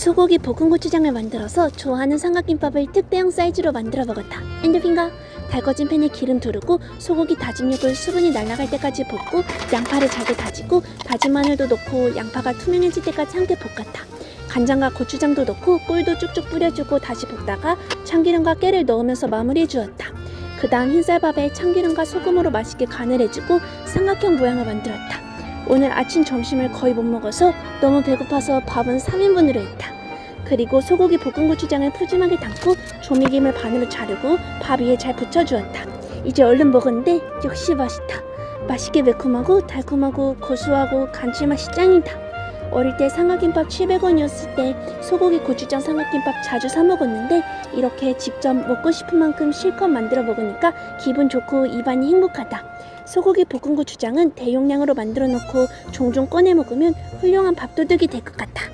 소고기 볶은 고추장을 만들어서 좋아하는 삼각김밥을 특대형 사이즈로 만들어 먹었다. 엔드핀가 달궈진 팬에 기름 두르고 소고기 다진 육을 수분이 날아갈 때까지 볶고 양파를 잘게 다지고 다진 마늘도 넣고 양파가 투명해질 때까지 함께 볶았다. 간장과 고추장도 넣고 꿀도 쭉쭉 뿌려주고 다시 볶다가 참기름과 깨를 넣으면서 마무리해 주었다. 그 다음 흰쌀밥에 참기름과 소금으로 맛있게 간을 해주고 삼각형 모양을 만들었다. 오늘 아침 점심을 거의 못 먹어서 너무 배고파서 밥은 3인분으로 했다. 그리고 소고기 볶은 고추장을 푸짐하게 담고 조미김을 반으로 자르고 밥 위에 잘 붙여주었다. 이제 얼른 먹었는데 역시 맛있다. 맛있게 매콤하고 달콤하고 고소하고 감칠맛이 짱이다. 어릴 때 삼각김밥 700원이었을 때 소고기 고추장 삼각김밥 자주 사 먹었는데 이렇게 직접 먹고 싶은 만큼 실컷 만들어 먹으니까 기분 좋고 입안이 행복하다. 소고기 볶은 고추장은 대용량으로 만들어 놓고 종종 꺼내 먹으면 훌륭한 밥도둑이 될 것 같아.